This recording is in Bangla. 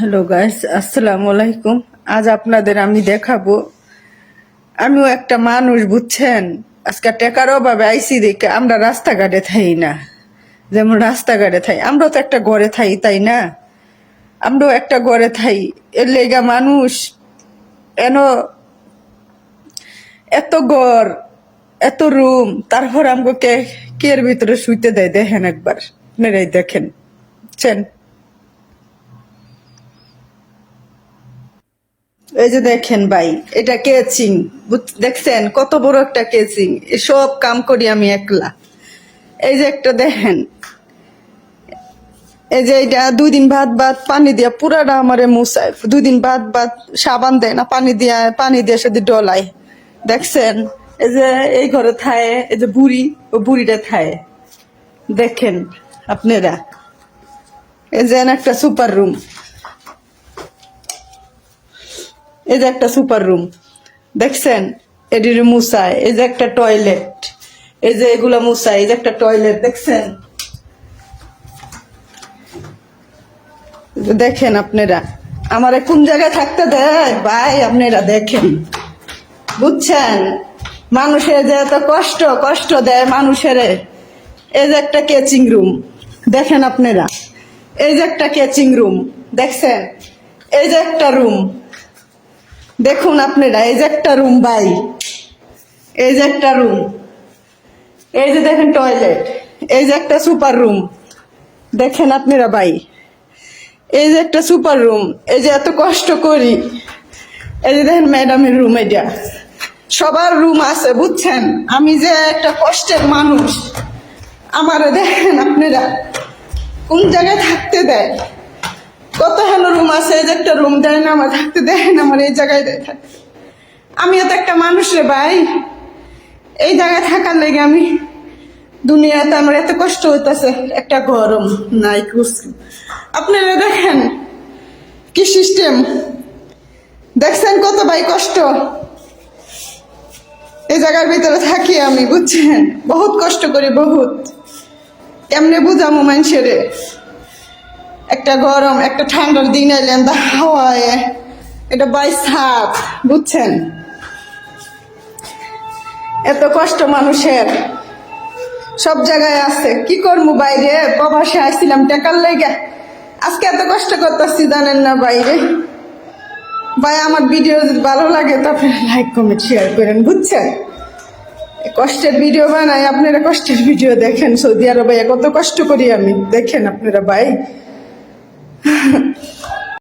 হ্যালো গাইস আসসালামু আলাইকুম আজ আপনাদের আমি দেখাবো। আমিও একটা মানুষ, বুঝছেন? আজকে টেকার অভাবে আইসি দেখে আমরা রাস্তাঘাটে থাই না। যেমন রাস্তাঘাটে থাই। আমরাও তো একটা ঘরে থাই, তাই না? আমরাও একটা ঘরে থাই। এর লেগা মানুষ, এন, এত ঘর, এত রুম, তারপর আমাকে কে এর ভিতরে শুইতে দেয়? দেখেন একবার। আপনারাই দেখেন। বুঝছেন? এই যে দেখেন ভাই, এটা কেচিং। দেখছেন কত বড় একটা কেচিং। সব কাম করি আমি একলা। এই যে একটা দেখেন। এই যে এটা দুই দিন ভাত ভাত পানি দিয়া পুরাটা আমারে মুসায় দুই দিন ভাত ভাত সাবান দেয় না, পানি দিয়া পানি দিয়ে সেদিন ডলায়। দেখছেন? এই যে এই ঘরে থায়, এই যে বুড়ি, ও বুড়িটা থায়। দেখেন আপনারা। এই যে একটা সুপার রুম। এই যে একটা সুপার রুম, দেখছেন? এটির মুসায় এই যে একটা টয়লেট, এই যে এগুলা মুসায় এই যে একটা টয়লেট, দেখছেন? দেখেন আপনারা, আমার কোন জায়গায় থাকতে দেয়? ভাই, আপনারা দেখেন। বুঝছেন? মানুষের যে এত কষ্ট কষ্ট দেয় মানুষের। এই যে একটা কেচিং রুম, দেখেন আপনারা। এই যে একটা কেচিং রুম, দেখছেন? এই যে একটা রুম দেখুন আপনারা, এই যে একটা রুম ভাই, এই যে একটা রুম এই যে দেখেন টয়লেট এই যে একটা সুপার রুম দেখেন আপনারা ভাই, এই যে একটা সুপার রুম এই যে এত কষ্ট করি, এই যে দেখেন ম্যাডামের রুম এটা, সবার রুম আছে, বুঝছেন? আমি যে একটা কষ্টের মানুষ, আমারে দেখেন আপনারা, কোন জায়গায় থাকতে দেয়? কত হেন রুম আছে? যে একটা রুম দেয় না, আমার থাকতে দেয় না, আমার এই জায়গায় দেয় থাকতে আমিও তো একটা মানুষ রে ভাই। এই জায়গায় থাকার লেগে আমি দুনিয়াতে আমার এত কষ্ট হইতেছে। একটা গরম, নাই কিছু আপনারা দেখেন কি সিস্টেম দেখছেন কত ভাই কষ্ট? এই জায়গার ভিতরে থাকি আমি, বুঝছেন? বহুত কষ্ট করি, বহুত। এমনি বুঝামো মানুষেরে? একটা গরম, একটা ঠান্ডার দিন এলেন হাওয়ায়। এটা বাইশ হাত বুঝছেন? এত কষ্ট মানুষের। সব জায়গায় আছে। কি করব বাইরে? প্রবাসে আসছিলাম টেকার লেগে। আজকে এত কষ্ট করতেছি, জানেন না বাইরে? ভাই, আমার ভিডিও যদি ভালো লাগে, তো আপনারা লাইক, কমেন্ট, শেয়ার করেন, বুঝছেন? কষ্টের ভিডিও বানাই, আপনারা কষ্টের ভিডিও দেখেন। সৌদি আরবে কত কষ্ট করি আমি। দেখেন আপনারা ভাই। 哈